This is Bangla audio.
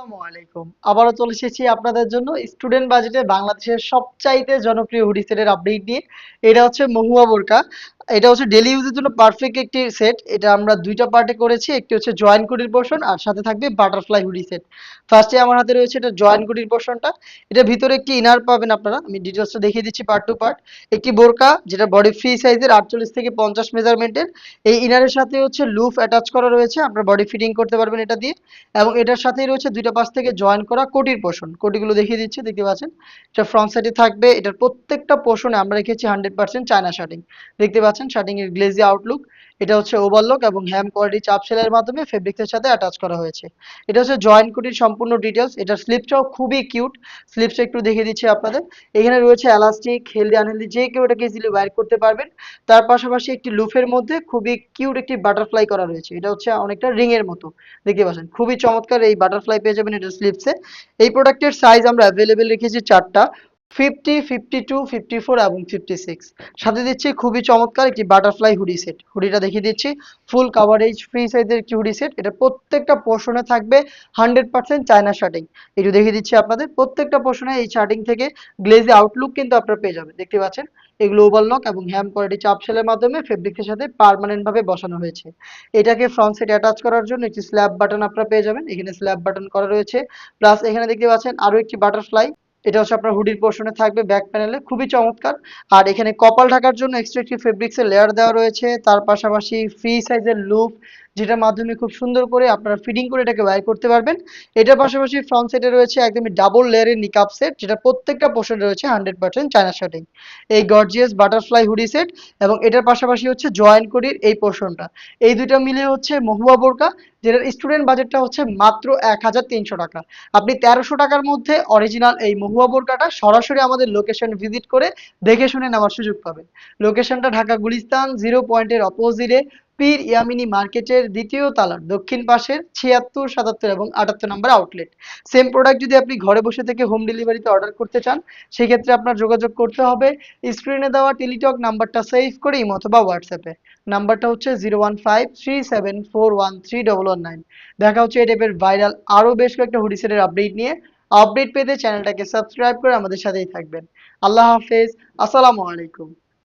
আলাইকুম। আবারও চলে এসেছি আপনাদের জন্য স্টুডেন্ট বাজেটে বাংলাদেশের সবচাইতে জনপ্রিয় হুডি সেটের আপডেট নিয়ে। এটা হচ্ছে মহুয়া বোরকা। এটা হচ্ছে ডেলি ইউজের জন্য পারফেক্ট একটি সেট এটা আমরা দুইটা পার্টে করেছি, একটি হচ্ছে জয়েন্ট কুটির পোর্শন আর সাথে থাকবে বাটারফ্লাই হুডি সেট ফার্স্টে আমার হাতে রয়েছে এটা জয়েন্ট কুটির পোর্শনটা এটা ভিতরে একটি ইনার পাবেন আপনারা। আমি ডিটেলসটা দেখিয়ে দিচ্ছি পার্ট টু পার্ট একটি বোরকা, যেটা বডি ফ্রি সাইজের আটচল্লিশ থেকে পঞ্চাশ মেজারমেন্টের এই ইনারের সাথে হচ্ছে লুফ অ্যাটাচ করা রয়েছে। আপনার বডি ফিটিং করতে পারবেন এটা দিয়ে। এবং এটার সাথেই রয়েছে দুইটা পাশ থেকে জয়েন করা কোটির পোর্শন কোটিগুলো দেখিয়ে দিচ্ছি, দেখতে পাচ্ছেন? এটা ফ্রন্ট সাইডে থাকবে। এটার প্রত্যেকটা পোর্শনে আমরা রেখেছি হান্ড্রেড পার্সেন্ট চায়না শার্টিং দেখতে পাচ্ছেন? শার্টিং এর গ্লেজি আউটলুক এটা হচ্ছে ওভারলক এবং হ্যাম কোয়ালিটি চাপ সেলাইয়ের মাধ্যমে ফেব্রিক্সের সাথে অ্যাটাচ করা হয়েছে। এটা হচ্ছে জয়েন্ট কুটির সম্পূর্ণ ডিটেলস এটার স্লিপটাও খুবই কিউট স্লিপসটা একটু দেখিয়ে দিচ্ছি আপনাদের। এখানে রয়েছে এলাস্টিক হেলদি আনহেলদি যে কেউ এটাকে ইজিলি ওয়্যার করতে পারবেন। তার পাশাপাশি একটি লুফের মধ্যে খুবই কিউট একটি বাটারফ্লাই করা রয়েছে। এটা হচ্ছে অনেকটা রিং এর মতো। দেখতে পাচ্ছেন, খুবই চমৎকার এই বাটারফ্লাই পেয়ে যাবেন এটা স্লিপসে এই প্রোডাক্টের সাইজ আমরা অ্যাভেলেবেল রেখেছি চারটা। Fifty fifty two fifty four এবং ফিফটি সিক্স সাথে দিচ্ছি খুবই চমৎকার একটি বাটারফ্লাই হুডি সেট হুডিটা দেখিয়ে দিচ্ছি। ফুল কাভারেজ ফ্রি সাইজের একটি হুডি সেট এটা প্রত্যেকটা পোর্শনে থাকবে হান্ড্রেড পার্সেন্ট চায়না শার্টিং একটু দেখিয়ে দিচ্ছি আপনাদের। প্রত্যেকটা পোর্শনে এই শার্টিং থেকে গ্লেজি আউটলুক কিন্তু আপনারা পেয়ে যাবেন। দেখতে পাচ্ছেন? এগুলো ওভারলক এবং হ্যাম কোয়ালিটি চাপ সেলের মাধ্যমে ফেব্রিক্সের সাথে পার্মানেন্ট ভাবে বসানো হয়েছে। এটাকে ফ্রন্ট সাইড অ্যাটাচ করার জন্য একটি স্ল্যাব বাটন আপনারা পেয়ে যাবেন। এখানে স্ল্যাব বাটন করা রয়েছে। প্লাস এখানে দেখতে পাচ্ছেন আরও একটি বাটারফ্লাই এটা হচ্ছে আপনার হুডির পোর্শনে থাকবে ব্যাক প্যানেলে খুবই চমৎকার। আর এখানে কপাল ঢাকার জন্য এক্সট্রা একটি ফেব্রিক্সের লেয়ার দেওয়া রয়েছে। তার পাশাপাশি ফ্রি সাইজের লুপ যেটার মাধ্যমে খুব সুন্দর করে আপনারা ফিটিং করে এটাকে ওয়্যার করতে পারবেন। এটার পাশাপাশি ফ্রন্ট সাইডে রয়েছে একদমই ডাবল লেয়ারের নিকাপ সেট যেটা প্রত্যেকটা পোর্শন রয়েছে হান্ড্রেড পার্সেন্ট চায়না শার্টিং এই গর্জিয়াস বাটারফ্লাই হুডি সেট এবং এটার পাশাপাশি হচ্ছে জয়েন্ট করির এই পোর্শনটা এই দুইটা মিলে হচ্ছে মহুয়া বোরকা, যেটার স্টুডেন্ট বাজেটটা হচ্ছে মাত্র এক হাজার তিনশো টাকা। আপনি তেরোশো টাকার মধ্যে অরিজিনাল এই মহুয়া বোরকাটা সরাসরি আমাদের লোকেশন ভিজিট করে দেখে শুনে নেওয়ার সুযোগ পাবেন। লোকেশনটা ঢাকা গুলিস্তান জিরো পয়েন্টের অপোজিটে পীর ইয়ামিনী মার্কেটের দ্বিতীয় তালার দক্ষিণ পাশের ছিয়াত্তর, সাতাত্তর এবং আটাত্তর নম্বর আউটলেট সেম প্রোডাক্ট যদি আপনি ঘরে বসে থেকে হোম ডেলিভারিতে অর্ডার করতে চান, সেক্ষেত্রে আপনার যোগাযোগ করতে হবে স্ক্রিনে দেওয়া টেলিটক নাম্বারটা সেভ করে ইমো অথবা হোয়াটসঅ্যাপে নাম্বারটা হচ্ছে zero one five three seven four one three double one nine দেখা হচ্ছে এই টাইপের ভাইরাল আরও বেশ কয়েকটা হুডিসেটের আপডেট নিয়ে। আপডেট পেতে চ্যানেলটাকে সাবস্ক্রাইব করে আমাদের সাথেই থাকবেন। আল্লাহ হাফেজ। আসসালামু আলাইকুম।